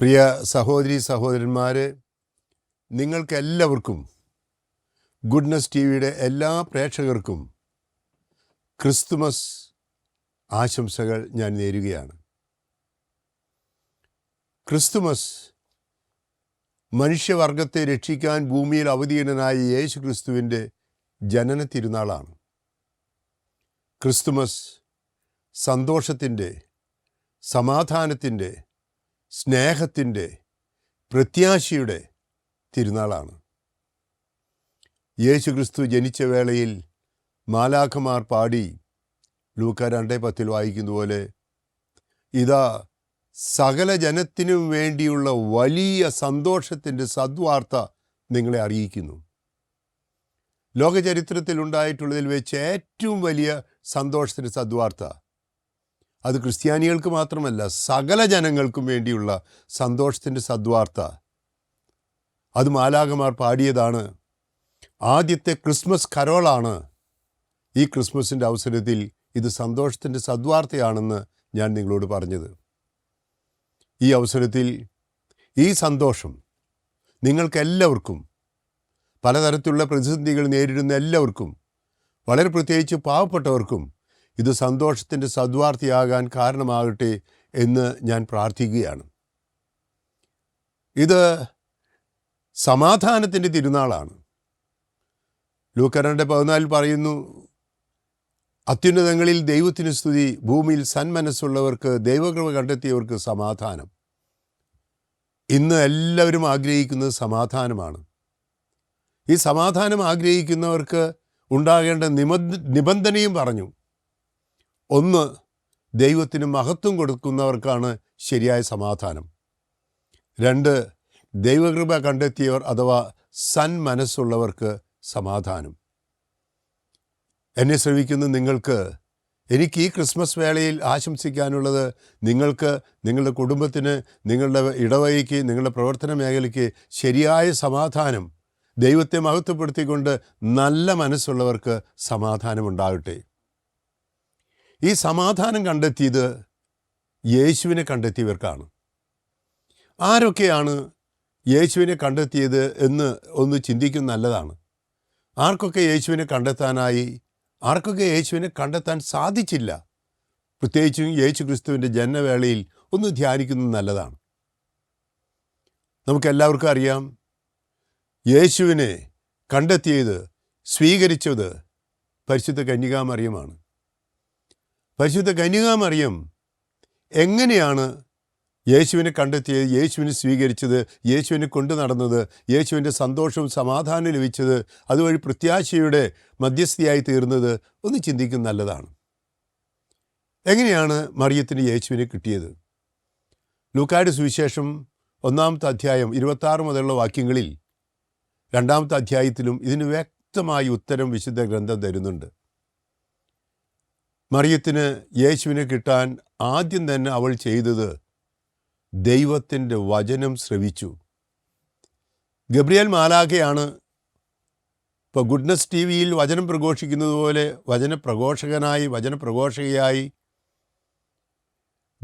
പ്രിയ സഹോദരി സഹോദരന്മാരെ നിങ്ങൾക്കെല്ലാവർക്കും ഗുഡ്നസ് ടി വിയുടെ എല്ലാ പ്രേക്ഷകർക്കും ക്രിസ്തുമസ് ആശംസകൾ ഞാൻ നേരുകയാണ്. ക്രിസ്തുമസ് മനുഷ്യവർഗത്തെ രക്ഷിക്കാൻ ഭൂമിയിൽ അവതീർണനായ യേശു ക്രിസ്തുവിന്റെ ജനന തിരുനാളാണ് ക്രിസ്തുമസ് സന്തോഷത്തിന്റെ സമാധാനത്തിന്റെ സ്നേഹത്തിന്റെ പ്രത്യാശയുടെ തിരുനാളാണ്. യേശു ക്രിസ്തു ജനിച്ച വേളയിൽ മാലാഖമാർ പാടി ലൂക്ക രണ്ടേ പത്തിൽ വായിക്കുന്ന പോലെ ഇതാ സകല ജനത്തിനും വേണ്ടിയുള്ള വലിയ സന്തോഷത്തിന്റെ സദ്വാർത്ത നിങ്ങളെ അറിയിക്കുന്നു. ലോകചരിത്രത്തിൽ ഉണ്ടായിട്ടുള്ളതിൽ വെച്ച് ഏറ്റവും വലിയ സന്തോഷത്തിന്റെ സദ്വാർത്ത അത് ക്രിസ്ത്യാനികൾക്ക് മാത്രമല്ല സകല ജനങ്ങൾക്കും വേണ്ടിയുള്ള സന്തോഷത്തിന്റെ സദ്വാർത്ത. അത് മാലാകമാർ പാടിയതാണ്. ആദ്യത്തെ ക്രിസ്മസ് കരോളാണ്. ഈ ക്രിസ്മസിന്റെ അവസരത്തിൽ ഇത് സന്തോഷത്തിന്റെ സദ്വാർത്തയാണെന്ന് ഞാൻ നിങ്ങളോട് പറഞ്ഞത്. ഈ അവസരത്തിൽ ഈ സന്തോഷം നിങ്ങൾക്കെല്ലാവർക്കും പലതരത്തിലുള്ള പ്രതിസന്ധികൾ നേരിടുന്ന എല്ലാവർക്കും വളരെ പ്രത്യേകിച്ച് പാവപ്പെട്ടവർക്കും ഇത് സന്തോഷത്തിന്റെ സദ്വാർത്ഥിയാകാൻ കാരണമാകട്ടെ എന്ന് ഞാൻ പ്രാർത്ഥിക്കുകയാണ്. ഇത് സമാധാനത്തിന്റെ തിരുനാളാണ്. ലൂക്കരന്റെ പതിനാലിൽ പറയുന്നു അത്യുന്നതങ്ങളിൽ ദൈവത്തിന് സ്തുതി ഭൂമിയിൽ സന്മനസ്സുള്ളവർക്ക് ദൈവകൃപ കണ്ടെത്തിയവർക്ക് സമാധാനം. ഇന്ന് എല്ലാവരും ആഗ്രഹിക്കുന്നത് സമാധാനമാണ്. ഈ സമാധാനം ആഗ്രഹിക്കുന്നവർക്ക് ഉണ്ടാകേണ്ട നിബന്ധ നിബന്ധനയും പറഞ്ഞു. ഒന്ന് ദൈവത്തിന് മഹത്വം കൊടുക്കുന്നവർക്കാണ് ശരിയായ സമാധാനം. രണ്ട് ദൈവകൃപ കണ്ടെത്തിയവർ അഥവാ സന്മനസ്സുള്ളവർക്ക് സമാധാനം. എന്നെ ശ്രമിക്കുന്ന നിങ്ങൾക്ക് എനിക്ക് ഈ ക്രിസ്മസ് വേളയിൽ ആശംസിക്കാനുള്ളത് നിങ്ങൾക്ക് നിങ്ങളുടെ കുടുംബത്തിന് നിങ്ങളുടെ ഇടവകയ്ക്ക് നിങ്ങളുടെ പ്രവർത്തന മേഖലയ്ക്ക് ശരിയായ സമാധാനം ദൈവത്തെ മഹത്വപ്പെടുത്തിക്കൊണ്ട് നല്ല മനസ്സുള്ളവർക്ക് സമാധാനമുണ്ടാകട്ടെ. ഈ സമാധാനം കണ്ടെത്തിയത് യേശുവിനെ കണ്ടെത്തിയവർക്കാണ്. ആരൊക്കെയാണ് യേശുവിനെ കണ്ടെത്തിയത് എന്ന് ഒന്ന് ചിന്തിക്കുന്ന നല്ലതാണ്. ആർക്കൊക്കെ യേശുവിനെ കണ്ടെത്താനായി ആർക്കൊക്കെ യേശുവിനെ കണ്ടെത്താൻ സാധിച്ചില്ല? പ്രത്യേകിച്ചും യേശു ക്രിസ്തുവിന്റെ ജന്മവേളയിൽ ഒന്ന് ധ്യാനിക്കുന്നത് നല്ലതാണ്. നമുക്കെല്ലാവർക്കും അറിയാം യേശുവിനെ കണ്ടെത്തിയത് സ്വീകരിച്ചത് പരിശുദ്ധ കന്യകാമറിയമാണ്. പരിശുദ്ധ കന്യകാമറിയം എങ്ങനെയാണ് യേശുവിനെ കണ്ടെത്തിയത് യേശുവിനെ സ്വീകരിച്ചത് യേശുവിനെ കൊണ്ടു നടന്നത് യേശുവിന്റെ സന്തോഷവും സമാധാനം ലഭിച്ചത് അതുവഴി പ്രത്യാശയുടെ മധ്യസ്ഥയായി തീർന്നത് ഒന്ന് ചിന്തിക്കുന്ന നല്ലതാണ്. എങ്ങനെയാണ് മറിയത്തിന് യേശുവിനെ കിട്ടിയത്? ലൂക്കായുടെ സുവിശേഷം ഒന്നാമത്തെ അധ്യായം ഇരുപത്താറ് മുതലുള്ള വാക്യങ്ങളിൽ രണ്ടാമത്തെ അധ്യായത്തിലും ഇതിന് വ്യക്തമായി ഉത്തരം വിശുദ്ധ ഗ്രന്ഥം തരുന്നുണ്ട്. മറിയത്തിന് യേശുവിനെ കിട്ടാൻ ആദ്യം തന്നെ അവൾ ചെയ്തത് ദൈവത്തിന്റെ വചനം ശ്രവിച്ചു. ഗബ്രിയൽ മാലാഖയാണ് ഇപ്പോൾ ഗുഡ്നസ് ടി വിയിൽ വചനം പ്രഘോഷിക്കുന്നത് പോലെ വചനപ്രഘോഷകനായി വചനപ്രഘോഷകയായി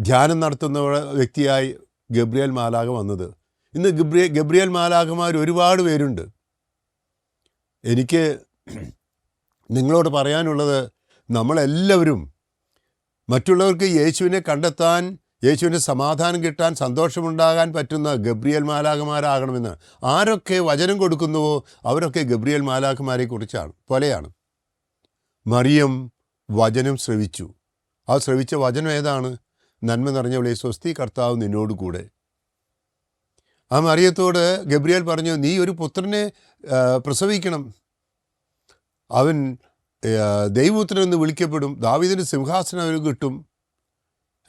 ധ്യാനം നടത്തുന്ന വ്യക്തിയായി ഗബ്രിയൽ മാലാഖ വന്നത്. ഇന്ന് ഗബ്രിയ ഗബ്രിയൽ മാലാഖമാർ ഒരുപാട് പേരുണ്ട്. എനിക്ക് നിങ്ങളോട് പറയാനുള്ളത് നമ്മളെല്ലാവരും മറ്റുള്ളവർക്ക് യേശുവിനെ കണ്ടെത്താൻ യേശുവിന് സമാധാനം കിട്ടാൻ സന്തോഷമുണ്ടാകാൻ പറ്റുന്ന ഗബ്രിയൽ മാലാഖമാരാകണമെന്ന് ആരൊക്കെ വചനം കൊടുക്കുന്നുവോ അവരൊക്കെ ഗബ്രിയൽ മാലാഖമാരെ കുറിച്ചാണ് പോലെയാണ്. മറിയം വചനം ശ്രവിച്ചു. ആ ശ്രവിച്ച വചനം ഏതാണ്? നന്മ നിറഞ്ഞവളെ സ്വസ്തി കർത്താവ് നിന്നോട് കൂടെ. ആ മറിയത്തോട് ഗബ്രിയേൽ പറഞ്ഞു നീ ഒരു പുത്രനെ പ്രസവിക്കണം. അവൻ ദൈവപുത്രൻ എന്ന് വിളിക്കപ്പെടും. ദാവിദിന് സിംഹാസനം അവന് കിട്ടും.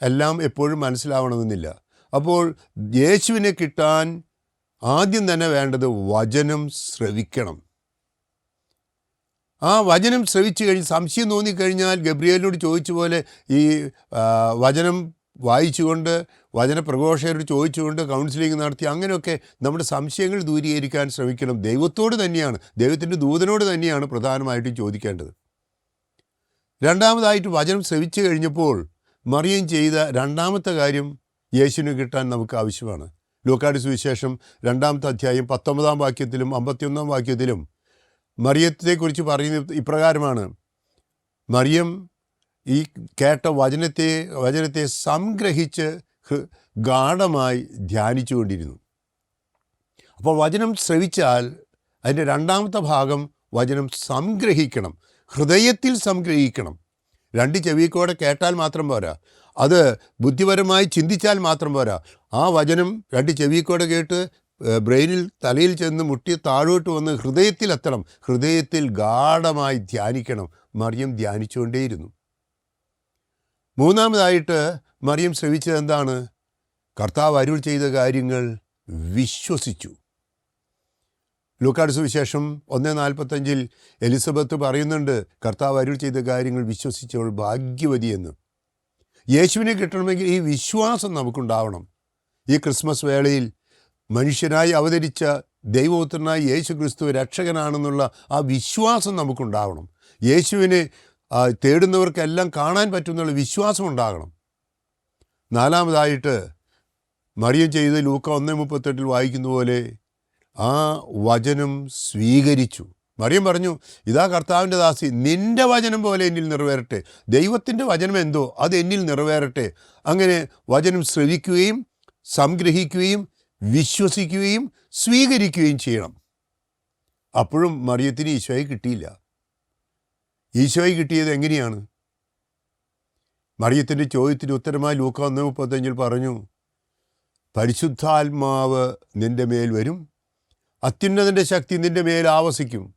എല്ലാം എപ്പോഴും മനസ്സിലാവണമെന്നില്ല. അപ്പോൾ യേശുവിനെ കിട്ടാൻ ആദ്യം തന്നെ വേണ്ടത് വചനം ശ്രവിക്കണം. ആ വചനം ശ്രവിച്ചു കഴിഞ്ഞ് സംശയം തോന്നിക്കഴിഞ്ഞാൽ ഗബ്രിയേലിനോട് ചോദിച്ച പോലെ ഈ വചനം വായിച്ചുകൊണ്ട് വചനപ്രഘോഷകരോട് ചോദിച്ചുകൊണ്ട് കൗൺസിലിംഗ് നടത്തി അങ്ങനെയൊക്കെ നമ്മുടെ സംശയങ്ങൾ ദൂരീകരിക്കാൻ ശ്രമിക്കണം. ദൈവത്തോട് തന്നെയാണ് ദൈവത്തിന്റെ ദൂതനോട് തന്നെയാണ് പ്രധാനമായിട്ടും ചോദിക്കേണ്ടത്. രണ്ടാമതായിട്ട് വചനം ശ്രവിച്ചു കഴിഞ്ഞപ്പോൾ മറിയം ചെയ്ത രണ്ടാമത്തെ കാര്യം യേശുവിന് കിട്ടാൻ നമുക്ക് ആവശ്യമാണ്. ലൂക്കാട് സുവിശേഷം രണ്ടാമത്തെ അധ്യായം പത്തൊമ്പതാം വാക്യത്തിലും അമ്പത്തിയൊന്നാം വാക്യത്തിലും മറിയത്തെക്കുറിച്ച് പറയുന്നത് ഇപ്രകാരമാണ്. മറിയം ഈ കേട്ട വചനത്തെ വചനത്തെ സംഗ്രഹിച്ച് ഗാഢമായി ധ്യാനിച്ചു കൊണ്ടിരുന്നു. അപ്പോൾ വചനം ശ്രവിച്ചാൽ അതിന്റെ രണ്ടാമത്തെ ഭാഗം വചനം സംഗ്രഹിക്കണം. ഹൃദയത്തിൽ സംഗ്രഹിക്കണം. രണ്ട് ചെവിക്കോടെ കേട്ടാൽ മാത്രം പോരാ. അത് ബുദ്ധിപരമായി ചിന്തിച്ചാൽ മാത്രം പോരാ. ആ വചനം രണ്ട് ചെവിക്കോടെ കേട്ട് ബ്രെയിനിൽ തലയിൽ ചെന്ന് മുട്ടി താഴോട്ട് വന്ന് ഹൃദയത്തിലെത്തണം ഹൃദയത്തിൽ ഗാഠമായി ധ്യാനിക്കണം. മറിയം ധ്യാനിച്ചുകൊണ്ടേയിരുന്നു. മൂന്നാമതായിട്ട് മറിയം ശ്രവിച്ചത് എന്താണ് കർത്താവ് അരുൾ ചെയ്ത കാര്യങ്ങൾ വിശ്വസിച്ചു. ലൂക്കാട് സുവിശേഷം ഒന്ന് നാൽപ്പത്തഞ്ചിൽ എലിസബത്ത് പറയുന്നുണ്ട് കർത്താവ് അരുൾ ചെയ്ത കാര്യങ്ങൾ വിശ്വസിച്ചവൾ ഭാഗ്യവതി എന്ന്. യേശുവിനെ കിട്ടണമെങ്കിൽ ഈ വിശ്വാസം നമുക്കുണ്ടാവണം. ഈ ക്രിസ്മസ് വേളയിൽ മനുഷ്യനായി അവതരിച്ച ദൈവപുത്രനായ യേശു ക്രിസ്തു രക്ഷകനാണെന്നുള്ള ആ വിശ്വാസം നമുക്കുണ്ടാവണം. യേശുവിനെ തേടുന്നവർക്കെല്ലാം കാണാൻ പറ്റുന്നുള്ള വിശ്വാസം ഉണ്ടാകണം. നാലാമതായിട്ട് മറിയം ചെയ്ത് ലൂക്ക ഒന്ന് മുപ്പത്തെട്ടിൽ വായിക്കുന്ന പോലെ ആ വചനം സ്വീകരിച്ചു. മറിയം പറഞ്ഞു ഇതാ കർത്താവിന്റെ ദാസി നിന്റെ വചനം പോലെ എന്നിൽ നിറവേറട്ടെ. ദൈവത്തിന്റെ വചനം എന്തോ അത് എന്നിൽ നിറവേറട്ടെ. അങ്ങനെ വചനം ശ്രവിക്കുകയും സംഗ്രഹിക്കുകയും വിശ്വസിക്കുകയും സ്വീകരിക്കുകയും ചെയ്യണം. അപ്പോഴും മറിയത്തിന് ഈശോയെ കിട്ടിയില്ല. ഈശോയെ കിട്ടിയത് എങ്ങനെയാണ്? മറിയത്തിന്റെ ചോദ്യത്തിന് ഉത്തരമായി ലൂക്ക ഒന്ന് മുപ്പത്തഞ്ചിൽ പറഞ്ഞു പരിശുദ്ധാത്മാവ് നിന്റെ മേൽ വരും അത്യുന്നതിന്റെ ശക്തി നിന്റെ മേൽ ആവസിക്കും.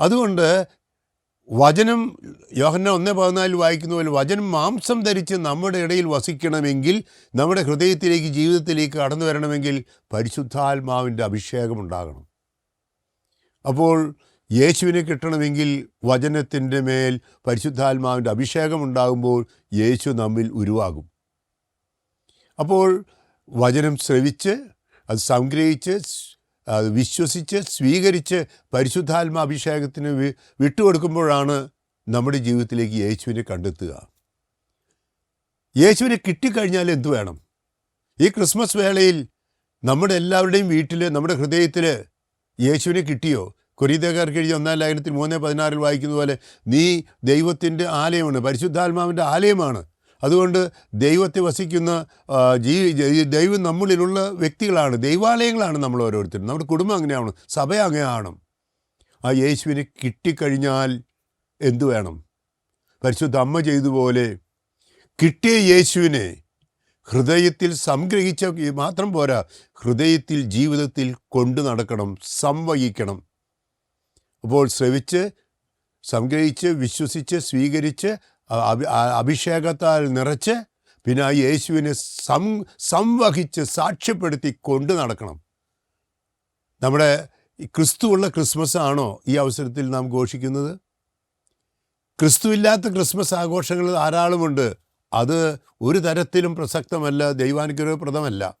അതുകൊണ്ട് വചനം യോഹന്ന ഒന്ന് പതിനാലിൽ വായിക്കുന്ന പോലെ വചനം മാംസം ധരിച്ച് നമ്മുടെ ഇടയിൽ വസിക്കണമെങ്കിൽ നമ്മുടെ ഹൃദയത്തിലേക്ക് ജീവിതത്തിലേക്ക് കടന്നു വരണമെങ്കിൽ പരിശുദ്ധാത്മാവിന്റെ അഭിഷേകം ഉണ്ടാകണം. അപ്പോൾ യേശുവിനെ കിട്ടണമെങ്കിൽ വചനത്തിന്റെ മേൽ പരിശുദ്ധാത്മാവിന്റെ അഭിഷേകം ഉണ്ടാകുമ്പോൾ യേശു നമ്മിൽ ഉരുവാകും. അപ്പോൾ വചനം ശ്രവിച്ച് അത് സംഗ്രഹിച്ച് വിശ്വസിച്ച് സ്വീകരിച്ച് പരിശുദ്ധാത്മ അഭിഷേകത്തിന് വിട്ടുകൊടുക്കുമ്പോഴാണ് നമ്മുടെ ജീവിതത്തിലേക്ക് യേശുവിനെ കണ്ടെത്തുക. യേശുവിനെ കിട്ടിക്കഴിഞ്ഞാൽ എന്തു വേണം? ഈ ക്രിസ്മസ് വേളയിൽ നമ്മുടെ എല്ലാവരുടെയും വീട്ടിൽ നമ്മുടെ ഹൃദയത്തിൽ യേശുവിനെ കിട്ടിയോ? കൊരീതക്കാർക്ക് എഴുതിയ ഒന്നാം ലേഖനത്തിൽ മൂന്ന് പതിനാറിൽ വായിക്കുന്ന പോലെ നീ ദൈവത്തിന്റെ ആലയമാണ് പരിശുദ്ധാത്മാവിന്റെ ആലയമാണ്. അതുകൊണ്ട് ദൈവത്തെ വസിക്കുന്ന ജീ ദൈവം നമ്മളിലുള്ള വ്യക്തികളാണ്. ദൈവാലയങ്ങളാണ് നമ്മൾ ഓരോരുത്തരും. നമ്മുടെ കുടുംബം അങ്ങനെയാണ്. സഭ അങ്ങനെയാണ്. ആ യേശുവിനെ കിട്ടിക്കഴിഞ്ഞാൽ എന്തു വേണം? പരിശുദ്ധ അമ്മ ചെയ്തുപോലെ കിട്ടിയ യേശുവിനെ ഹൃദയത്തിൽ സംഗ്രഹിച്ച മാത്രം പോരാ ഹൃദയത്തിൽ ജീവിതത്തിൽ കൊണ്ടു നടക്കണം സംവഹിക്കണം. അപ്പോൾ ശ്രവിച്ച് സംഗ്രഹിച്ച് വിശ്വസിച്ച് സ്വീകരിച്ച് അഭിഷേകത്താൽ നിറച്ച് പിന്നെ ആ യേശുവിനെ സം സംവഹിച്ച് സാക്ഷ്യപ്പെടുത്തി കൊണ്ട് നടക്കണം. നമ്മുടെ ക്രിസ്തുവുള്ള ക്രിസ്മസ് ആണോ ഈ അവസരത്തിൽ നാം ഘോഷിക്കുന്നത്? ക്രിസ്തുവില്ലാത്ത ക്രിസ്മസ് ആഘോഷങ്ങൾ ധാരാളമുണ്ട്. അത് ഒരു തരത്തിലും പ്രസക്തമല്ല ദൈവാനുഗ്രഹപ്രദമല്ല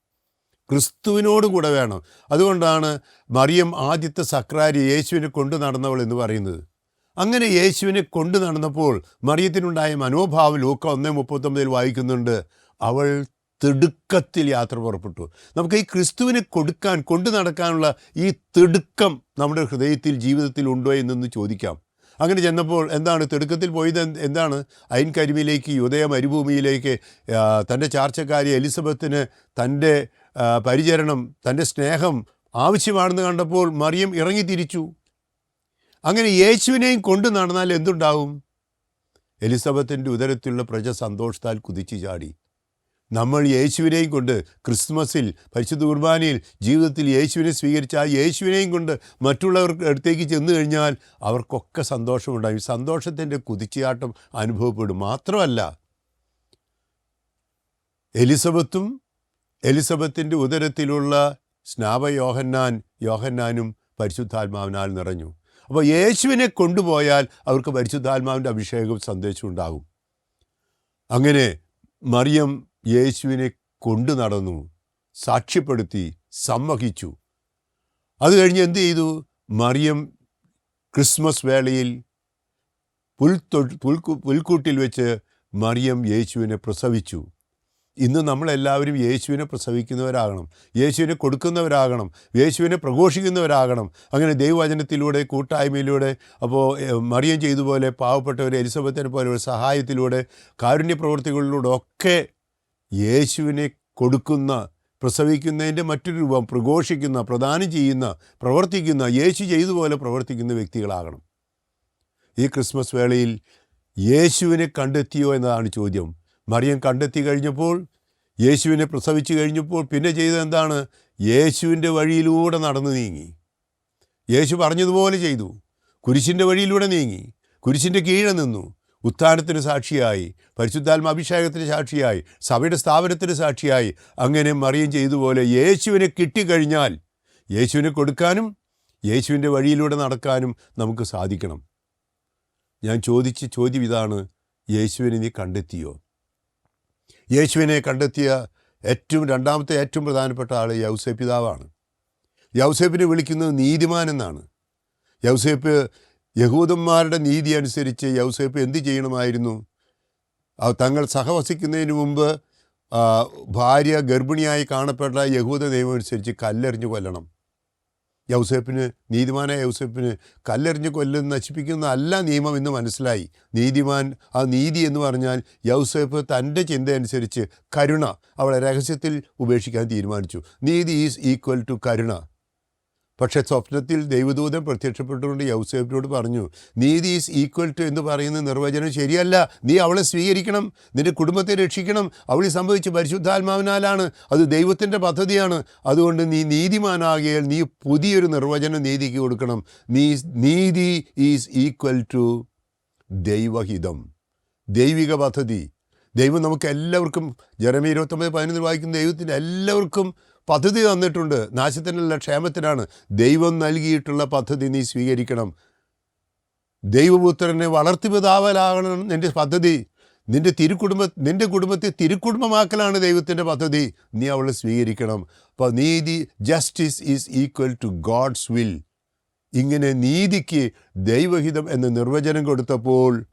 ക്രിസ്തുവിനോട് കൂടെ വേണം. അതുകൊണ്ടാണ് മറിയം ആദ്യത്തെ സക്രാരി യേശുവിനെ കൊണ്ടു നടന്നവൾ എന്ന് പറയുന്നത്. അങ്ങനെ യേശുവിനെ കൊണ്ടു നടന്നപ്പോൾ മറിയത്തിനുണ്ടായ മനോഭാവം ലൂക്ക ഒന്ന് മുപ്പത്തൊമ്പതിൽ വായിക്കുന്നുണ്ട്. അവൾ തിടുക്കത്തിൽ യാത്ര പുറപ്പെട്ടു. നമുക്ക് ഈ ക്രിസ്തുവിനെ കൊടുക്കാൻ കൊണ്ടു നടക്കാനുള്ള ഈ തിടുക്കം നമ്മുടെ ഹൃദയത്തിൽ ജീവിതത്തിൽ ഉണ്ടോ എന്നൊന്ന് ചോദിക്കാം. അങ്ങനെ ചെന്നപ്പോൾ എന്താണ് തിടുക്കത്തിൽ പോയത് എന്താണ്? അയിൻ കരിമിലേക്ക് യുദയ മരുഭൂമിയിലേക്ക് തന്റെ ചാർച്ചക്കാരി എലിസബത്തിന് തന്റെ പരിചരണം തന്റെ സ്നേഹം ആവശ്യമാണെന്ന് കണ്ടപ്പോൾ മറിയം ഇറങ്ങി തിരിച്ചു അങ്ങനെ യേശുവിനെയും കൊണ്ടു നടന്നാൽ എന്തുണ്ടാവും? എലിസബത്തിന്റെ ഉദരത്തിലുള്ള പ്രജ സന്തോഷത്താൽ കുതിച്ചു ചാടി. നമ്മൾ യേശുവിനെയും കൊണ്ട് ക്രിസ്മസിൽ പരിശുദ്ധ കുർബാനയിൽ ജീവിതത്തിൽ യേശുവിനെ സ്വീകരിച്ച ആ യേശുവിനെയും കൊണ്ട് മറ്റുള്ളവർക്ക് അടുത്തേക്ക് ചെന്നു കഴിഞ്ഞാൽ അവർക്കൊക്കെ സന്തോഷമുണ്ടാകും. സന്തോഷത്തിന്റെ കുതിച്ചുചാട്ടം അനുഭവപ്പെടും. മാത്രമല്ല എലിസബത്തും എലിസബത്തിന്റെ ഉദരത്തിലുള്ള സ്നാപ യോഹന്നാൻ യോഹന്നാനും പരിശുദ്ധാത്മാവിനാൽ നിറഞ്ഞു. അപ്പോൾ യേശുവിനെ കൊണ്ടുപോയാൽ അവർക്ക് പരിശുദ്ധാത്മാവിന്റെ അഭിഷേകം സന്ദേശം ഉണ്ടാകും. അങ്ങനെ മറിയം യേശുവിനെ കൊണ്ടു നടന്നു സാക്ഷ്യപ്പെടുത്തി സമ്മഹിച്ചു. അത് കഴിഞ്ഞ് എന്ത് ചെയ്തു? മറിയം ക്രിസ്മസ് വേളയിൽ പുൽത്തൊ പുൽക്കു പുൽക്കൂട്ടിൽ വെച്ച് മറിയം യേശുവിനെ പ്രസവിച്ചു. ഇന്ന് നമ്മളെല്ലാവരും യേശുവിനെ പ്രസവിക്കുന്നവരാകണം യേശുവിനെ കൊടുക്കുന്നവരാകണം യേശുവിനെ പ്രഘോഷിക്കുന്നവരാകണം. അങ്ങനെ ദൈവവചനത്തിലൂടെ കൂട്ടായ്മയിലൂടെ അപ്പോൾ മറിയം ചെയ്തുപോലെ പാവപ്പെട്ടവർ എലിസബത്തിനെ പോലെ ഒരു സഹായത്തിലൂടെ കാരുണ്യ പ്രവൃത്തികളിലൂടെ ഒക്കെ യേശുവിനെ കൊടുക്കുന്ന പ്രസവിക്കുന്നതിന്റെ മറ്റൊരു രൂപം പ്രഘോഷിക്കുന്ന പ്രദാനം ചെയ്യുന്ന പ്രവർത്തിക്കുന്ന യേശു ചെയ്തുപോലെ പ്രവർത്തിക്കുന്ന വ്യക്തികളാകണം. ഈ ക്രിസ്മസ് വേളയിൽ യേശുവിനെ കണ്ടെത്തിയോ എന്നതാണ് ചോദ്യം. മറിയം കണ്ടെത്തി കഴിഞ്ഞപ്പോൾ യേശുവിനെ പ്രസവിച്ചു കഴിഞ്ഞപ്പോൾ പിന്നെ ചെയ്തത് എന്താണ്? യേശുവിന്റെ വഴിയിലൂടെ നടന്നു നീങ്ങി. യേശു പറഞ്ഞതുപോലെ ചെയ്തു. കുരിശിന്റെ വഴിയിലൂടെ നീങ്ങി. കുരിശിന്റെ കീഴെ നിന്നു. ഉത്ഥാനത്തിന് സാക്ഷിയായി. പരിശുദ്ധാത്മ അഭിഷേകത്തിന് സാക്ഷിയായി. സഭയുടെ സ്ഥാപനത്തിന് സാക്ഷിയായി. അങ്ങനെ മറിയം ചെയ്തുപോലെ യേശുവിനെ കിട്ടിക്കഴിഞ്ഞാൽ യേശുവിനെ കൊടുക്കാനും യേശുവിന്റെ വഴിയിലൂടെ നടക്കാനും നമുക്ക് സാധിക്കണം. ഞാൻ ചോദിച്ച ചോദ്യം ഇതാണ് യേശുവിനെ നീ കണ്ടെത്തിയോ? യേശുവിനെ കണ്ടെത്തിയ ഏറ്റവും രണ്ടാമത്തെ ഏറ്റവും പ്രധാനപ്പെട്ട ആൾ യൗസേ പിതാവാണ്. യൗസേപ്പിനെ വിളിക്കുന്നത് നീതിമാൻ എന്നാണ്. യൗസേപ്പ് യഹൂദന്മാരുടെ നീതി അനുസരിച്ച് യൗസേപ്പ് എന്ത് ചെയ്യണമായിരുന്നു? തങ്ങൾ സഹവസിക്കുന്നതിന് മുമ്പ് ഭാര്യ ഗർഭിണിയായി കാണപ്പെട്ട യഹൂദ നിയമം അനുസരിച്ച് കല്ലെറിഞ്ഞ് കൊല്ലണം. യൗസേപ്പിന് നീതിമാനായ യൗസേപ്പിന് കല്ലെറിഞ്ഞ് കൊല്ലുന്ന നശിപ്പിക്കുന്ന അല്ല നിയമം എന്ന് മനസ്സിലായി. നീതിമാൻ ആ നീതി എന്ന് പറഞ്ഞാൽ യൗസേപ്പ് തന്റെ ചിന്തയനുസരിച്ച് കരുണ അവളെ രഹസ്യത്തിൽ ഉപേക്ഷിക്കാൻ തീരുമാനിച്ചു. നീതി ഈസ് ഈക്വൽ ടു കരുണ. പക്ഷേ സ്വപ്നത്തിൽ ദൈവദൂതൻ പ്രത്യക്ഷപ്പെട്ടുകൊണ്ട് യൗസേഫിനോട് പറഞ്ഞു നീതി ഈസ് ഈക്വൽ ടു എന്ന് പറയുന്ന നിർവചനം ശരിയല്ല. നീ അവളെ സ്വീകരിക്കണം. നിന്റെ കുടുംബത്തെ രക്ഷിക്കണം. അവൾ സംഭവിച്ച പരിശുദ്ധാത്മാവിനാലാണ്. അത് ദൈവത്തിന്റെ പദ്ധതിയാണ്. അതുകൊണ്ട് നീ നീതിമാനാകിയാൽ നീ പുതിയൊരു നിർവചനം നീതിക്ക് കൊടുക്കണം. നീ നീതി ഈസ് ഈക്വൽ ടു ദൈവഹിതം. ദൈവിക പദ്ധതി. ദൈവം നമുക്ക് എല്ലാവർക്കും ജനമി ഇരുപത്തൊമ്പത് പതിനൊന്നിൽ വായിക്കുന്ന ദൈവത്തിന്റെ എല്ലാവർക്കും പദ്ധതി തന്നിട്ടുണ്ട്. നാശത്തിനല്ല ക്ഷേമത്തിനാണ്. ദൈവം നൽകിയിട്ടുള്ള പദ്ധതി നീ സ്വീകരിക്കണം. ദൈവപുത്രനെ വളർത്തിപിതാവലാകണം നിന്റെ പദ്ധതി. നിന്റെ തിരുക്കുടുംബ നിന്റെ കുടുംബത്തെ തിരുക്കുടുംബമാക്കലാണ് ദൈവത്തിന്റെ പദ്ധതി. നീ അവളെ സ്വീകരിക്കണം. അപ്പോൾ നീതി justice is equal to God's will ഇങ്ങനെ നീതിക്ക് ദൈവഹിതം എന്ന നിർവചനം കൊടുത്തപ്പോൾ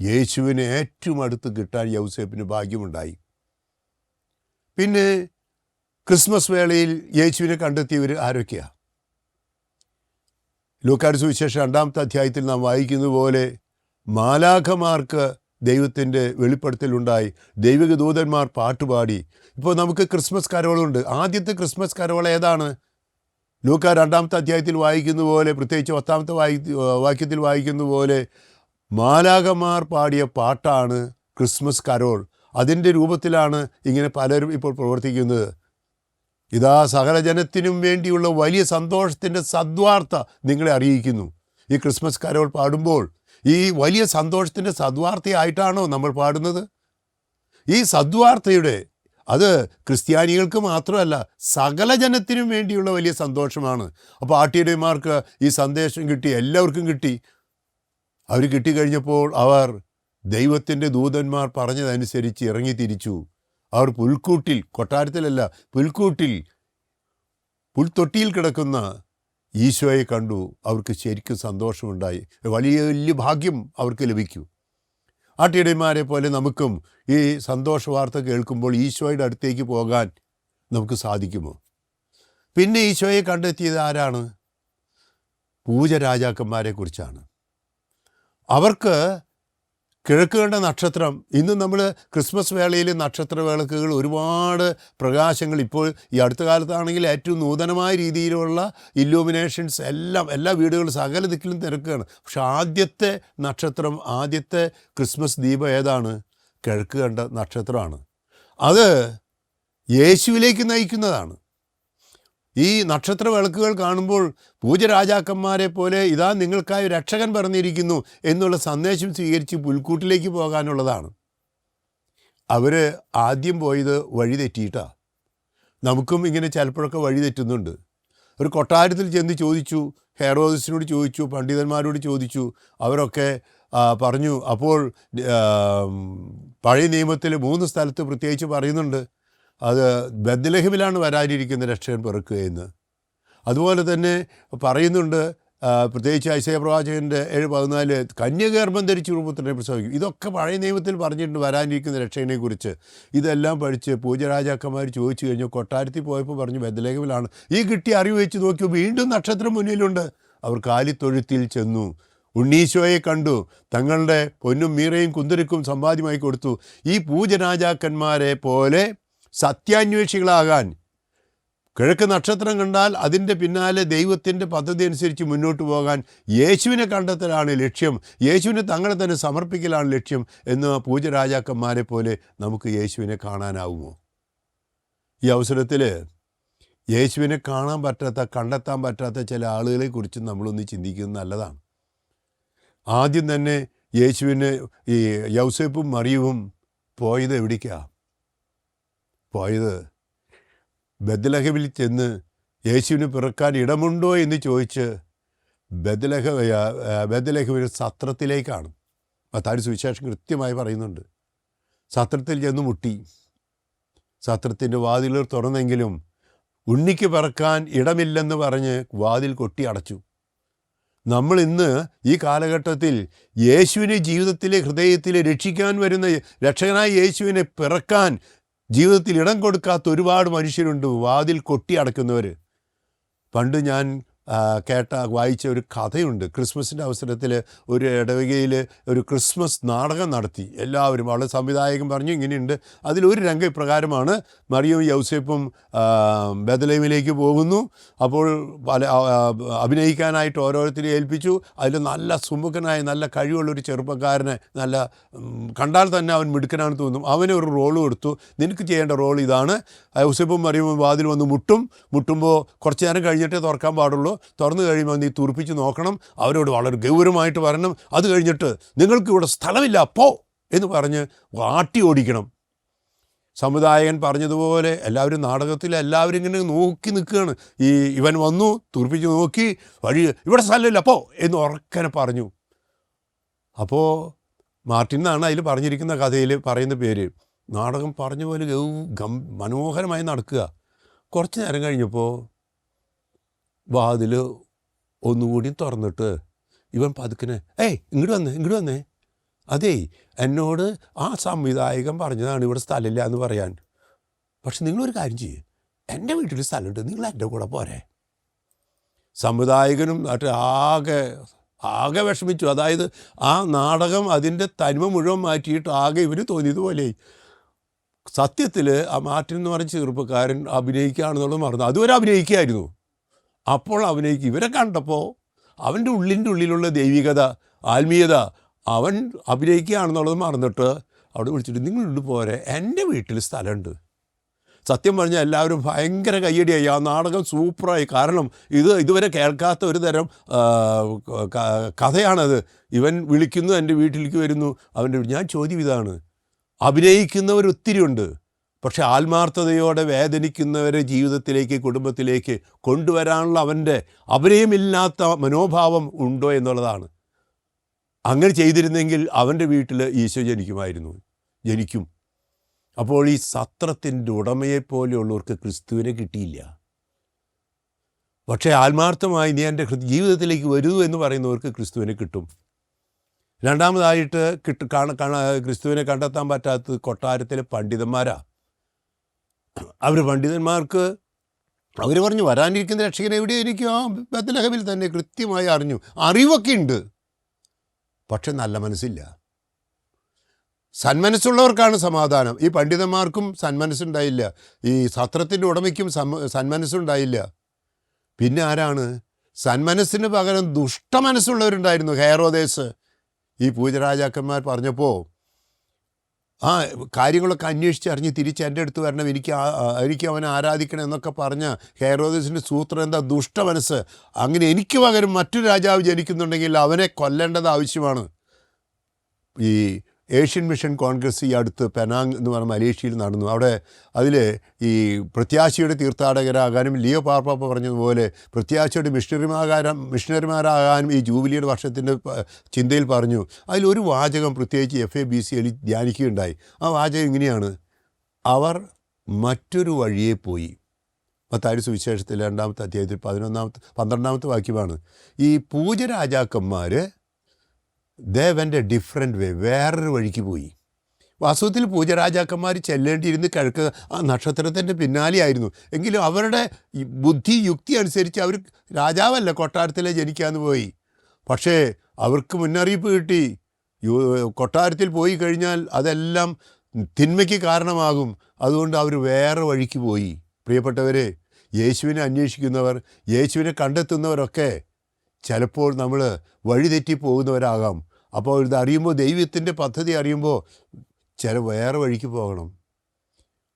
യേശുവിനെ ഏറ്റവും അടുത്ത് കിട്ടാൻ യൗസേപ്പിന് ഭാഗ്യമുണ്ടായി. പിന്നെ ക്രിസ്മസ് വേളയിൽ യേശുവിനെ കണ്ടെത്തിയവർ ആരൊക്കെയാണ് ലൂക്കാട് സുവിശേഷം രണ്ടാമത്തെ അധ്യായത്തിൽ നാം വായിക്കുന്നത് പോലെ മാലാഖമാർക്ക് ദൈവത്തിന്റെ വെളിപ്പെടുത്തലുണ്ടായി. ദൈവിക ദൂതന്മാർ പാട്ടുപാടി. ഇപ്പോൾ നമുക്ക് ക്രിസ്മസ് കരോളുണ്ട്. ആദ്യത്തെ ക്രിസ്മസ് കരോൾ ഏതാണ്? ലൂക്ക രണ്ടാമത്തെ അധ്യായത്തിൽ വായിക്കുന്ന പോലെ പ്രത്യേകിച്ച് പത്താമത്തെ വായി വാക്യത്തിൽ വായിക്കുന്ന പോലെ മാലാകമാർ പാടിയ പാട്ടാണ് ക്രിസ്മസ് കരോൾ. അതിന്റെ രൂപത്തിലാണ് ഇങ്ങനെ പലരും ഇപ്പോൾ പ്രവർത്തിക്കുന്നത്. ഇതാ സകല ജനത്തിനും വേണ്ടിയുള്ള വലിയ സന്തോഷത്തിന്റെ സദ്വാർത്ത നിങ്ങളെ അറിയിക്കുന്നു. ഈ ക്രിസ്മസ് കരോൾ പാടുമ്പോൾ ഈ വലിയ സന്തോഷത്തിന്റെ സദ്വാർത്തയായിട്ടാണോ നമ്മൾ പാടുന്നത്? ഈ സദ്വാർത്തയുടെ അത് ക്രിസ്ത്യാനികൾക്ക് മാത്രമല്ല സകല ജനത്തിനും വേണ്ടിയുള്ള വലിയ സന്തോഷമാണ്. അപ്പോൾ ആട്ടിയടയന്മാർക്ക് ഈ സന്ദേശം കിട്ടി എല്ലാവർക്കും കിട്ടി. അവർ കിട്ടിക്കഴിഞ്ഞപ്പോൾ അവർ ദൈവത്തിന്റെ ദൂതന്മാർ പറഞ്ഞതനുസരിച്ച് ഇറങ്ങി തിരിച്ചു അവർ പുൽക്കൂട്ടിൽ കൊട്ടാരത്തിലല്ല പുൽക്കൂട്ടിൽ പുൽത്തൊട്ടിയിൽ കിടക്കുന്ന ഈശോയെ കണ്ടു. അവർക്ക് ശരിക്കും സന്തോഷമുണ്ടായി. വലിയ വലിയ ഭാഗ്യം അവർക്ക് ലഭിക്കും. ആട്ടിടയന്മാരെ പോലെ നമുക്കും ഈ സന്തോഷ വാർത്ത കേൾക്കുമ്പോൾ ഈശോയുടെ അടുത്തേക്ക് പോകാൻ നമുക്ക് സാധിക്കുമോ? പിന്നെ ഈശോയെ കണ്ടെത്തിയത് ആരാണ്? പൂജ രാജാക്കന്മാരെ കുറിച്ചാണ്. അവർക്ക് കിഴക്ക് കണ്ട നക്ഷത്രം. ഇന്ന് നമ്മൾ ക്രിസ്മസ് വേളയിൽ നക്ഷത്ര വിളക്കുകൾ ഒരുപാട് പ്രകാശങ്ങൾ ഇപ്പോൾ ഈ അടുത്ത കാലത്താണെങ്കിൽ ഏറ്റവും നൂതനമായ രീതിയിലുള്ള ഇല്യൂമിനേഷൻസ് എല്ലാം എല്ലാ വീടുകളും സകല ദിക്കിലും തിരക്കുകയാണ്. പക്ഷെ ആദ്യത്തെ നക്ഷത്രം ആദ്യത്തെ ക്രിസ്മസ് ദീപം ഏതാണ്? കിഴക്ക് കണ്ട നക്ഷത്രമാണ്. അത് യേശുവിലേക്ക് നയിക്കുന്നതാണ്. ഈ നക്ഷത്ര വിളക്കുകൾ കാണുമ്പോൾ പൂജരാജാക്കന്മാരെ പോലെ ഇതാ നിങ്ങൾക്കായി രക്ഷകൻ പറഞ്ഞിരിക്കുന്നു എന്നുള്ള സന്ദേശം സ്വീകരിച്ച് പുൽക്കൂട്ടിലേക്ക് പോകാനുള്ളതാണ്. അവർ ആദ്യം പോയത് വഴി തെറ്റിയിട്ടാണ് നമുക്കും ഇങ്ങനെ ചിലപ്പോഴൊക്കെ വഴി തെറ്റുന്നുണ്ട്. ഒരു കൊട്ടാരത്തിൽ ചെന്ന് ചോദിച്ചു ഹെറോദസിനോട് ചോദിച്ചു പണ്ഡിതന്മാരോട് ചോദിച്ചു അവരൊക്കെ പറഞ്ഞു അപ്പോൾ പഴയ നിയമത്തിൽ മൂന്ന് സ്ഥലത്ത് പ്രത്യേകിച്ച് പറയുന്നുണ്ട്. അത് ബദ്ലഹമിലാണ് വരാനിരിക്കുന്ന രക്ഷകൻ പിറക്കുകയെന്ന്. അതുപോലെ തന്നെ പറയുന്നുണ്ട് പ്രത്യേകിച്ച് ഐശയ പ്രവാചകന്റെ ഏഴ് പതിനാല് കന്യകർമ്മം ധരിച്ച് രൂപത്തിനെ പ്രസവിക്കും. ഇതൊക്കെ പഴയ നിയമത്തിൽ പറഞ്ഞിട്ടുണ്ട് വരാനിരിക്കുന്ന രക്ഷകനെക്കുറിച്ച് ഇതെല്ലാം പഠിച്ച് പൂജരാജാക്കന്മാർ ചോദിച്ചു കഴിഞ്ഞു കൊട്ടാരത്തിൽ പോയപ്പോൾ പറഞ്ഞു ബദലേഖമിലാണ് ഈ കിട്ടി അറിവ് വെച്ച് നോക്കി വീണ്ടും നക്ഷത്രം മുന്നിലുണ്ട്. അവർ കാലിത്തൊഴുത്തിൽ ചെന്നു. ഉണ്ണീശോയെ കണ്ടു. തങ്ങളുടെ പൊന്നും മീറയും കുന്തിരിക്കും സമ്പാദ്യമായി കൊടുത്തു. ഈ പൂജരാജാക്കന്മാരെ പോലെ സത്യാന്വേഷികളാകാൻ. കിഴക്ക് നക്ഷത്രം കണ്ടാൽ അതിന്റെ പിന്നാലെ ദൈവത്തിന്റെ പദ്ധതി അനുസരിച്ച് മുന്നോട്ട് പോകാൻ യേശുവിനെ കണ്ടെത്തലാണ് ലക്ഷ്യം. യേശുവിനെ തങ്ങളെ തന്നെ സമർപ്പിക്കലാണ് ലക്ഷ്യം എന്ന് പൂജരാജാക്കന്മാരെ പോലെ നമുക്ക് യേശുവിനെ കാണാനാവുമോ? ഈ അവസരത്തിൽ യേശുവിനെ കാണാൻ പറ്റാത്ത കണ്ടെത്താൻ പറ്റാത്ത ചില ആളുകളെ കുറിച്ച് നമ്മളൊന്ന് ചിന്തിക്കുന്നത് നല്ലതാണ്. ആദ്യം തന്നെ യേശുവിന് ഈ യൗസേപ്പും മറിയവും പോയത് എവിടേക്കാ? പോയത്? ബദലഹവിൽ ചെന്ന് യേശുവിന് പിറക്കാൻ ഇടമുണ്ടോ എന്ന് ചോദിച്ച് ബദലഹ ബദലഹവിൽ സത്രത്തിലേക്കാണ്. മത്താരി സുവിശേഷം കൃത്യമായി പറയുന്നുണ്ട്. സത്രത്തിൽ ചെന്ന് മുട്ടി. സത്രത്തിന്റെ വാതിലുകൾ തുറന്നെങ്കിലും ഉണ്ണിക്ക് പിറക്കാൻ ഇടമില്ലെന്ന് പറഞ്ഞ് വാതിൽ കൊട്ടി അടച്ചു. നമ്മൾ ഇന്ന് ഈ കാലഘട്ടത്തിൽ യേശുവിനെ ജീവിതത്തിലെ ഹൃദയത്തിലെ രക്ഷിക്കാൻ വരുന്ന രക്ഷകനായ യേശുവിനെ പിറക്കാൻ ജീവിതത്തിൽ ഇടം കൊടുക്കാത്ത ഒരുപാട് മനുഷ്യരുണ്ട്. വാതിൽ കൊട്ടി അടക്കുന്നവർ പണ്ട് ഞാൻ കേട്ട വായിച്ച ഒരു കഥയുണ്ട്. ക്രിസ്മസിന്റെ അവസരത്തിൽ ഒരു ഇടവകയിൽ ഒരു ക്രിസ്മസ് നാടകം നടത്തി. എല്ലാവരും അവളെ സംവിധായകൻ പറഞ്ഞു ഇങ്ങനെയുണ്ട്. അതിലൊരു രംഗം ഇപ്രകാരമാണ്. മറിയവും യൗസേപ്പും ബദലൈമിലേക്ക് പോകുന്നു. അപ്പോൾ പല അഭിനയിക്കാനായിട്ട് ഓരോരുത്തരെ ഏൽപ്പിച്ചു. അതിൽ നല്ല സുമുഖനായ നല്ല കഴിവുള്ള ഒരു ചെറുപ്പക്കാരനെ നല്ല കണ്ടാൽ തന്നെ അവൻ മിടുക്കനാണെന്ന് തോന്നും. അവന് ഒരു റോൾ കൊടുത്തു. നിനക്ക് ചെയ്യേണ്ട റോൾ ഇതാണ്. യൗസേപ്പും മറിയവും വാതിൽ വന്ന് മുട്ടും. മുട്ടുമ്പോൾ കുറച്ച് നേരം കഴിഞ്ഞിട്ടേ തുറക്കാൻ പാടുള്ളൂ. തുറന്നു കഴിയുമ്പോൾ നീ തുറപ്പിച്ച് നോക്കണം. അവരോട് വളരെ ഗൗരവമായിട്ട് പറയണം അത് കഴിഞ്ഞിട്ട് നിങ്ങൾക്ക് ഇവിടെ സ്ഥലമില്ല പോ എന്ന് പറഞ്ഞ് വാട്ടി ഓടിക്കണം. സമുദായകൻ പറഞ്ഞതുപോലെ എല്ലാവരും നാടകത്തിൽ എല്ലാവരും ഇങ്ങനെ നോക്കി നിൽക്കുകയാണ്. ഈ ഇവൻ വന്നു തുറപ്പിച്ച് നോക്കി വഴി ഇവിടെ സ്ഥലമില്ല പോ എന്ന് ഉറക്കനെ പറഞ്ഞു. അപ്പോൾ മാർട്ടിൻ എന്നാണ് അതിൽ പറഞ്ഞിരിക്കുന്ന കഥയിൽ പറയുന്ന പേര്. നാടകം പറഞ്ഞ പോലെ ഗൗ ഗം മനോഹരമായി നടക്കുക. കുറച്ച് നേരം കഴിഞ്ഞപ്പോൾ വാതിൽ ഒന്നുകൂടി തുറന്നിട്ട് ഇവൻ പതുക്കിനെ ഏയ് ഇങ്ങോട്ട് വന്നേ ഇങ്ങോട്ട് വന്നേ. അതേ എന്നോട് ആ സംവിധായകൻ പറഞ്ഞതാണ് ഇവിടെ സ്ഥലമില്ല എന്ന് പറയാൻ. പക്ഷെ നിങ്ങളൊരു കാര്യം ചെയ്യ്. എന്റെ വീട്ടിൽ സ്ഥലമുണ്ട് നിങ്ങൾ എന്റെ കൂടെ പോരെ. സംവിധായകനും മറ്റേ ആകെ ആകെ വിഷമിച്ചു. അതായത് ആ നാടകം അതിന്റെ തനിമ മുഴുവൻ മാറ്റിയിട്ട് ആകെ ഇവന് തോന്നിയതുപോലെ. സത്യത്തിൽ ആ മാർട്ടിൻ എന്ന് പറഞ്ഞ ചെറുപ്പക്കാരൻ അഭിനയിക്കുകയാണെന്നുള്ളത് മറന്നു. അതുവരെ അഭിനയിക്കുകയായിരുന്നു. അപ്പോൾ അവനേക്ക് ഇവരെ കണ്ടപ്പോൾ അവന്റെ ഉള്ളിന്റെ ഉള്ളിലുള്ള ദൈവികത ആത്മീയത അവൻ അഭിനയിക്കുകയാണെന്നുള്ളത് മറന്നിട്ട് അവിടെ വിളിച്ചിട്ട് നിങ്ങളുണ്ട് പോരെ എന്റെ വീട്ടിൽ സ്ഥലമുണ്ട്. സത്യം പറഞ്ഞാൽ എല്ലാവരും ഭയങ്കര കയ്യടിയായി. ആ നാടകം സൂപ്പറായി. കാരണം ഇത് ഇതുവരെ കേൾക്കാത്ത ഒരു തരം കഥയാണത്. ഇവൻ വിളിക്കുന്നു എന്റെ വീട്ടിലേക്ക് വരുന്നു. അവന്റെ ഞാൻ ചോദ്യം ഇതാണ്. അഭിനയിക്കുന്നവരൊത്തിരി ഉണ്ട് പക്ഷെ ആത്മാർത്ഥതയോടെ വേദനിക്കുന്നവരെ ജീവിതത്തിലേക്ക് കുടുംബത്തിലേക്ക് കൊണ്ടുവരാനുള്ള അവന്റെ അഭിനയമില്ലാത്ത മനോഭാവം ഉണ്ടോ എന്നുള്ളതാണ്. അങ്ങനെ ചെയ്തിരുന്നെങ്കിൽ അവന്റെ വീട്ടിൽ ഈശോ ജനിക്കുമായിരുന്നു ജനിക്കും. അപ്പോൾ ഈ സത്രത്തിന്റെ ഉടമയെപ്പോലെയുള്ളവർക്ക് ക്രിസ്തുവിനെ കിട്ടിയില്ല. പക്ഷേ ആത്മാർത്ഥമായി നീ എന്റെ ജീവിതത്തിലേക്ക് വരൂ എന്ന് പറയുന്നവർക്ക് ക്രിസ്തുവിനെ കിട്ടും. രണ്ടാമതായിട്ട് കിട്ട കാണ ക്രിസ്തുവിനെ കണ്ടെത്താൻ പറ്റാത്തത് കൊട്ടാരത്തിലെ പണ്ഡിതന്മാരാ. അവർ പണ്ഡിതന്മാർക്ക് അവർ പറഞ്ഞു വരാനിരിക്കുന്ന രക്ഷകൻ എവിടെയായിരിക്കും? ആ ബത്തലഹമിൽ തന്നെ കൃത്യമായി അറിഞ്ഞു. അറിവൊക്കെ ഉണ്ട്. പക്ഷെ നല്ല മനസ്സില്ല. സന്മനസ്സുള്ളവർക്കാണ് സമാധാനം. ഈ പണ്ഡിതന്മാർക്കും സന്മനസ്സുണ്ടായില്ല. ഈ സത്രത്തിന്റെ ഉടമയ്ക്കും സന്മനസ്സുണ്ടായില്ല. പിന്നെ ആരാണ്? സന്മനസ്സിന് പകരം ദുഷ്ടമനസ്സുള്ളവരുണ്ടായിരുന്നു ഹെയറോദേശ് ഈ പൂജരാജാക്കന്മാർ പറഞ്ഞപ്പോൾ ആ കാര്യങ്ങളൊക്കെ അന്വേഷിച്ച് അറിഞ്ഞ് തിരിച്ച് എന്റെ അടുത്ത് വരണം. എനിക്ക് എനിക്ക് അവനെ ആരാധിക്കണം എന്നൊക്കെ പറഞ്ഞ ഹെയറോദസിന്റെ സൂത്രം എന്താ? ദുഷ്ട മനസ്സ്. അങ്ങനെ എനിക്ക് പകരം മറ്റൊരു രാജാവ് ജനിക്കുന്നുണ്ടെങ്കിൽ അവനെ കൊല്ലേണ്ടത് ആവശ്യമാണ്. ഈ ഏഷ്യൻ മിഷൻ കോൺഗ്രസ് ഈ അടുത്ത് പെനാങ് എന്ന് പറഞ്ഞ മലേഷ്യയിൽ നടന്നു. അവിടെ അതിൽ ഈ പ്രത്യാശയുടെ തീർത്ഥാടകരാകാനും ലിയോ പാർപ്പാപ്പ പറഞ്ഞതുപോലെ പ്രത്യാശയുടെ മിഷണറിമാകാനും മിഷണറിമാരാകാനും ഈ ജൂബിലിയുടെ വർഷത്തിന്റെ ചിന്തയിൽ പറഞ്ഞു. അതിലൊരു വാചകം പ്രത്യേകിച്ച് എഫ് എ ബി സി ധ്യാനിക്കുകയുണ്ടായി. ആ വാചകം ഇങ്ങനെയാണ്. അവർ മറ്റൊരു വഴിയെ പോയി. മത്താരി സുവിശേഷത്തിൽ രണ്ടാമത്തെ അധ്യായത്തിൽ പതിനൊന്നാമത്തെ പന്ത്രണ്ടാമത്തെ വാക്യമാണ്. ഈ പൂജരാജാക്കന്മാർ ദേവന്റെ ഡിഫറെന്റ് വേ വേറൊരു വഴിക്ക് പോയി. വാസ്തവത്തിൽ പൂജരാജാക്കന്മാർ ചെല്ലേണ്ടിയിരുന്ന് കിഴക്ക് ആ നക്ഷത്രത്തിന്റെ പിന്നാലെയായിരുന്നു. എങ്കിലും അവരുടെ ബുദ്ധി യുക്തി അനുസരിച്ച് അവർ രാജാവല്ല കൊട്ടാരത്തിലെ ജനിക്കാന്ന് പോയി. പക്ഷേ അവർക്ക് മുന്നറിയിപ്പ് കിട്ടി. കൊട്ടാരത്തിൽ പോയി കഴിഞ്ഞാൽ അതെല്ലാം തിന്മയ്ക്ക് കാരണമാകും. അതുകൊണ്ട് അവർ വേറെ വഴിക്ക് പോയി. പ്രിയപ്പെട്ടവരെ യേശുവിനെ അന്വേഷിക്കുന്നവർ യേശുവിനെ കണ്ടെത്തുന്നവരൊക്കെ ചിലപ്പോൾ നമ്മൾ വഴിതെറ്റി പോകുന്നവരാകാം. അപ്പോൾ ഇത് അറിയുമ്പോൾ ദൈവത്തിന്റെ പദ്ധതി അറിയുമ്പോൾ ചില വേറെ വഴിക്ക് പോകണം.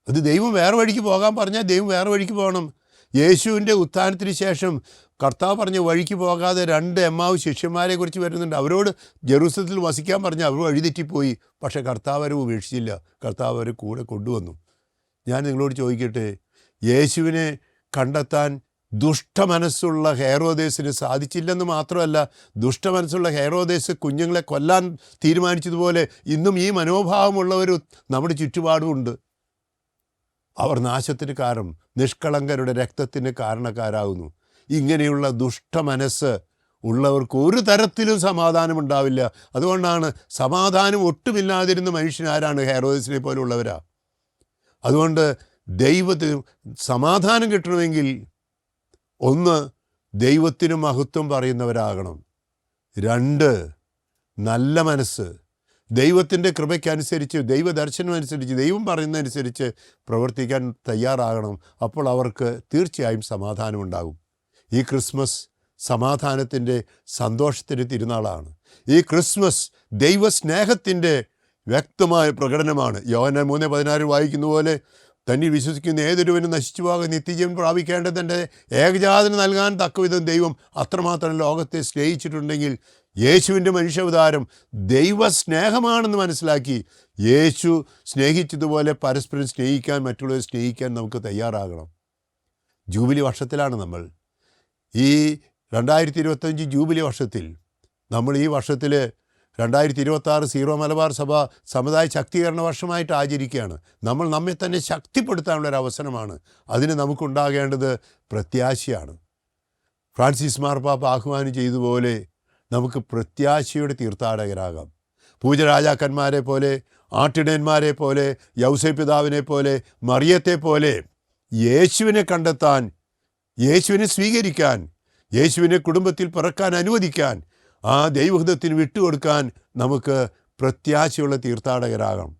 അത് ദൈവം വേറെ വഴിക്ക് പോകാൻ പറഞ്ഞാൽ ദൈവം വേറെ വഴിക്ക് പോകണം. യേശുവിന്റെ ഉത്ഥാനത്തിന് ശേഷം കർത്താവ് പറഞ്ഞ വഴിക്ക് പോകാതെ രണ്ട് എമ്മാവ് ശിഷ്യന്മാരെ കുറിച്ച് വരുന്നുണ്ട്. അവരോട് ജെറൂസലത്തിൽ വസിക്കാൻ പറഞ്ഞ അവർ വഴിതെറ്റിപ്പോയി പക്ഷേ കർത്താവ് അവരെ ഉപേക്ഷിച്ചില്ല. കർത്താവ് അവരെ കൂടെ കൊണ്ടുവന്നു. ഞാൻ നിങ്ങളോട് ചോദിക്കട്ടെ? യേശുവിനെ കണ്ടെത്താൻ ദുഷ്ടമനസ്സുള്ള ഹെയറോദേശിന് സാധിച്ചില്ലെന്ന് മാത്രമല്ല ദുഷ്ടമനസ്സുള്ള ഹെയറോദേശ് കുഞ്ഞുങ്ങളെ കൊല്ലാൻ തീരുമാനിച്ചതുപോലെ ഇന്നും ഈ മനോഭാവമുള്ളവർ നമ്മുടെ ചുറ്റുപാടുമുണ്ട് അവർ നാശത്തിന് കാരണം നിഷ്കളങ്കരുടെ രക്തത്തിന് കാരണക്കാരാകുന്നു. ഇങ്ങനെയുള്ള ദുഷ്ടമനസ്സ് ഉള്ളവർക്ക് ഒരു തരത്തിലും സമാധാനമുണ്ടാവില്ല. അതുകൊണ്ടാണ് സമാധാനം ഒട്ടുമില്ലാതിരുന്ന മനുഷ്യനാരാണ് ഹെയറോദേശിനെ പോലുള്ളവരാ. അതുകൊണ്ട് ദൈവത്തിന് സമാധാനം കിട്ടണമെങ്കിൽ ഒന്ന് ദൈവത്തിന് മഹത്വം പറയുന്നവരാകണം. രണ്ട് നല്ല മനസ്സ്. ദൈവത്തിന്റെ കൃപയ്ക്കനുസരിച്ച് ദൈവദർശനം അനുസരിച്ച് ദൈവം പറയുന്നതനുസരിച്ച് പ്രവർത്തിക്കാൻ തയ്യാറാകണം. അപ്പോൾ അവർക്ക് തീർച്ചയായും സമാധാനമുണ്ടാകും. ഈ ക്രിസ്മസ് സമാധാനത്തിന്റെ സന്തോഷത്തിന്റെ തിരുനാളാണ്. ഈ ക്രിസ്മസ് ദൈവസ്നേഹത്തിന്റെ വ്യക്തമായ പ്രകടനമാണ്. യോഹന മൂന്ന് പതിനാറ് വായിക്കുന്ന പോലെ തന്നിൽ വിശ്വസിക്കുന്ന ഏതൊരുവനും നശിച്ചു പോകാൻ നിത്യജീവൻ പ്രാപിക്കേണ്ടതിന്റെ ഏകജാതന് നൽകാൻ തക്കവിധം ദൈവം അത്രമാത്രം ലോകത്തെ സ്നേഹിച്ചിട്ടുണ്ടെങ്കിൽ യേശുവിന്റെ മനുഷ്യാവതാരം ദൈവസ്നേഹമാണെന്ന് മനസ്സിലാക്കി യേശു സ്നേഹിച്ചതുപോലെ പരസ്പരം സ്നേഹിക്കാൻ മറ്റുള്ളവരെ സ്നേഹിക്കാൻ നമുക്ക് തയ്യാറാകണം. ജൂബിലി വർഷത്തിലാണ് നമ്മൾ. ഈ രണ്ടായിരത്തി ഇരുപത്തഞ്ച് ജൂബിലി വർഷത്തിൽ നമ്മൾ ഈ വർഷത്തിൽ രണ്ടായിരത്തി ഇരുപത്തി ആറ് സീറോ മലബാർ സഭ സമുദായ ശാക്തീകരണ വർഷമായിട്ട് ആചരിക്കുകയാണ്. നമ്മൾ നമ്മെ തന്നെ ശക്തിപ്പെടുത്താനുള്ള ഒരു അവസരമാണ്. അതിന് നമുക്കുണ്ടാകേണ്ടത് പ്രത്യാശയാണ്. ഫ്രാൻസിസ് മാർപ്പാപ്പ ആഹ്വാനം ചെയ്തതുപോലെ നമുക്ക് പ്രത്യാശയുടെ തീർത്ഥാടകരാകാം. പൂജരാജാക്കന്മാരെ പോലെ ആട്ടിടയന്മാരെ പോലെ യൗസൈ പിതാവിനെ പോലെ മറിയത്തെ പോലെ യേശുവിനെ കണ്ടെത്താൻ യേശുവിനെ സ്വീകരിക്കാൻ യേശുവിനെ കുടുംബത്തിൽ പിറക്കാൻ അനുവദിക്കാൻ ആ ദൈവഹിതത്തിന് വിട്ടുകൊടുക്കാൻ നമുക്ക് പ്രത്യാശയുള്ള തീർത്ഥാടകരാകാം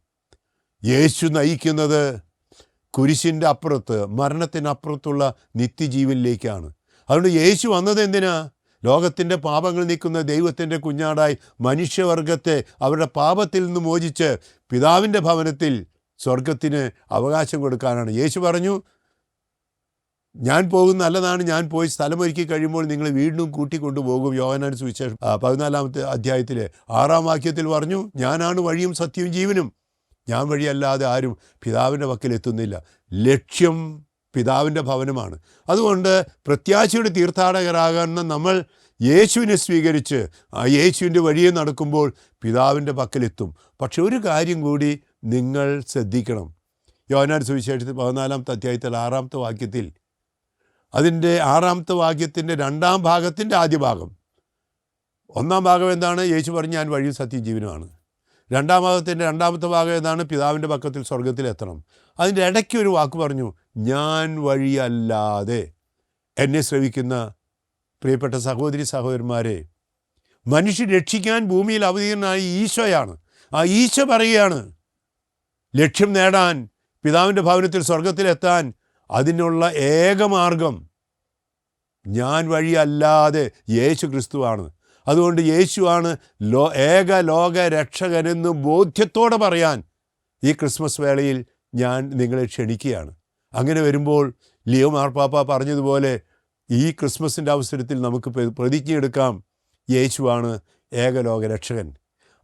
യേശു നയിക്കുന്നത് കുരിശിന്റെ അപ്പുറത്ത് മരണത്തിനപ്പുറത്തുള്ള നിത്യജീവനിലേക്കാണ്. അതുകൊണ്ട് യേശു വന്നത് എന്തിനാ? ലോകത്തിന്റെ പാപങ്ങൾ നിൽക്കുന്ന ദൈവത്തിന്റെ കുഞ്ഞാടായി മനുഷ്യവർഗത്തെ അവരുടെ പാപത്തിൽ നിന്ന് മോചിച്ച് പിതാവിന്റെ ഭവനത്തിൽ സ്വർഗത്തിന് അവകാശം കൊടുക്കാനാണ്. യേശു പറഞ്ഞു ഞാൻ പോകുന്ന നല്ലതാണ് ഞാൻ പോയി സ്ഥലമൊരുക്കി കഴിയുമ്പോൾ നിങ്ങൾ വീണ്ടും കൂട്ടിക്കൊണ്ടുപോകും യോഹനാൻ സുവിശേഷം പതിനാലാമത്തെ അധ്യായത്തിലെ ആറാം വാക്യത്തിൽ പറഞ്ഞു ഞാനാണ് വഴിയും സത്യവും ജീവനും. ഞാൻ വഴിയല്ലാതെ ആരും പിതാവിന്റെ പക്കൽ എത്തുന്നില്ല. ലക്ഷ്യം പിതാവിന്റെ ഭവനമാണ്. അതുകൊണ്ട് പ്രത്യാശയുടെ തീർത്ഥാടകരാകുന്ന നമ്മൾ യേശുവിനെ സ്വീകരിച്ച് ആ യേശുവിന്റെ വഴിയെ നടക്കുമ്പോൾ പിതാവിന്റെ പക്കലെത്തും പക്ഷെ ഒരു കാര്യം കൂടി നിങ്ങൾ ശ്രദ്ധിക്കണം. യോനാൻ സുവിശേഷത്തിൽ പതിനാലാമത്തെ അധ്യായത്തിൽ ആറാമത്തെ വാക്യത്തിൽ അതിന്റെ ആറാമത്തെ വാക്യത്തിന്റെ രണ്ടാം ഭാഗത്തിന്റെ ആദ്യ ഭാഗം. ഒന്നാം ഭാഗം എന്താണ്? യേശു പറഞ്ഞു ഞാൻ വഴിയും സത്യം ജീവനുമാണ് രണ്ടാം ഭാഗത്തിന്റെ രണ്ടാമത്തെ ഭാഗം ഏതാണ്? പിതാവിന്റെ പക്കത്തിൽ സ്വർഗത്തിൽ എത്തണം. അതിന്റെ ഇടയ്ക്ക് ഒരു വാക്ക് പറഞ്ഞു ഞാൻ വഴിയല്ലാതെ എന്നെ ശ്രവിക്കുന്ന പ്രിയപ്പെട്ട സഹോദരി സഹോദരന്മാരെ മനുഷ്യൻ രക്ഷിക്കാൻ ഭൂമിയിൽ അവതീർണനായ ഈശോയാണ്. ആ ഈശോ പറയുകയാണ് ലക്ഷ്യം നേടാൻ പിതാവിന്റെ ഭവനത്തിൽ സ്വർഗത്തിലെത്താൻ അതിനുള്ള ഏകമാർഗം ഞാൻ വഴിയല്ലാതെ യേശു ക്രിസ്തുവാണ്. അതുകൊണ്ട് യേശുവാണ് ലോ ഏക ലോക രക്ഷകനെന്ന് ബോധ്യത്തോടെ പറയാൻ ഈ ക്രിസ്മസ് വേളയിൽ ഞാൻ നിങ്ങളെ ക്ഷണിക്കുകയാണ്. അങ്ങനെ വരുമ്പോൾ ലിയോ മാർപ്പാപ്പ പറഞ്ഞതുപോലെ ഈ ക്രിസ്മസിന്റെ അവസരത്തിൽ നമുക്ക് പ്ര- പ്രതിജ്ഞയെടുക്കാം യേശുവാണ് ഏകലോക രക്ഷകൻ.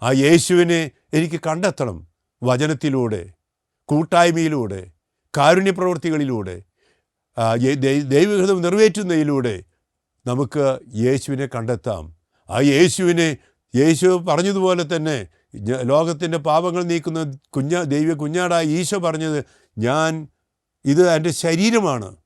ആ യേശുവിനെ എനിക്ക് കണ്ടെത്തണം വചനത്തിലൂടെ കൂട്ടായ്മയിലൂടെ കാരുണ്യപ്രവൃത്തികളിലൂടെ ദൈവഹൃതം നിറവേറ്റുന്നതിലൂടെ നമുക്ക് യേശുവിനെ കണ്ടെത്താം. ആ യേശുവിനെ യേശു പറഞ്ഞതുപോലെ തന്നെ ലോകത്തിന്റെ പാപങ്ങൾ നീക്കുന്ന കുഞ്ഞ ദൈവ കുഞ്ഞാടായ ഈശോ പറഞ്ഞത് ഞാൻ ഇത് എന്റെ ശരീരമാണ്.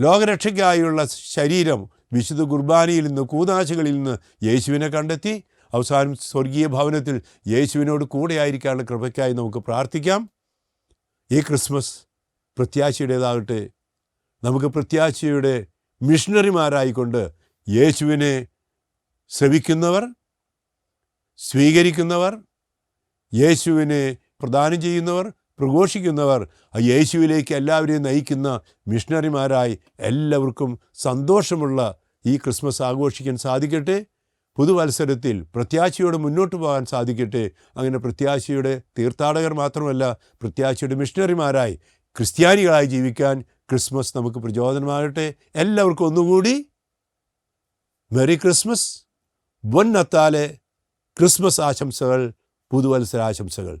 ലോകരക്ഷയ്ക്കായുള്ള ശരീരം വിശുദ്ധ കുർബാനയിൽ നിന്ന് കൂതാശകളിൽ നിന്ന് യേശുവിനെ കണ്ടെത്തി. അവസാനം സ്വർഗീയ ഭവനത്തിൽ യേശുവിനോട് കൂടെയായിരിക്കാനുള്ള കൃപയ്ക്കായി നമുക്ക് പ്രാർത്ഥിക്കാം. ഈ ക്രിസ്മസ് പ്രത്യാശയുടേതാകട്ടെ. നമുക്ക് പ്രത്യാശയുടെ മിഷണറിമാരായിക്കൊണ്ട് യേശുവിനെ ശ്രവിക്കുന്നവർ സ്വീകരിക്കുന്നവർ യേശുവിനെ പ്രദാനം ചെയ്യുന്നവർ പ്രഘോഷിക്കുന്നവർ യേശുവിലേക്ക് എല്ലാവരെയും നയിക്കുന്ന മിഷണറിമാരായി എല്ലാവർക്കും സന്തോഷമുള്ള ഈ ക്രിസ്മസ് ആഘോഷിക്കാൻ സാധിക്കട്ടെ. പുതുവത്സരത്തിൽ പ്രത്യാശയോടെ മുന്നോട്ട് പോകാൻ സാധിക്കട്ടെ. അങ്ങനെ പ്രത്യാശയുടെ തീർത്ഥാടകർ മാത്രമല്ല പ്രത്യാശയുടെ മിഷണറിമാരായി ക്രിസ്ത്യാനികളായി ജീവിക്കാൻ ക്രിസ്മസ് നമുക്ക് പ്രചോദനമാകട്ടെ. എല്ലാവർക്കും ഒന്നുകൂടി മെറി ക്രിസ്മസ് വൻ നത്താലെ ക്രിസ്മസ് ആശംസകൾ പുതുവത്സരാശംസകൾ.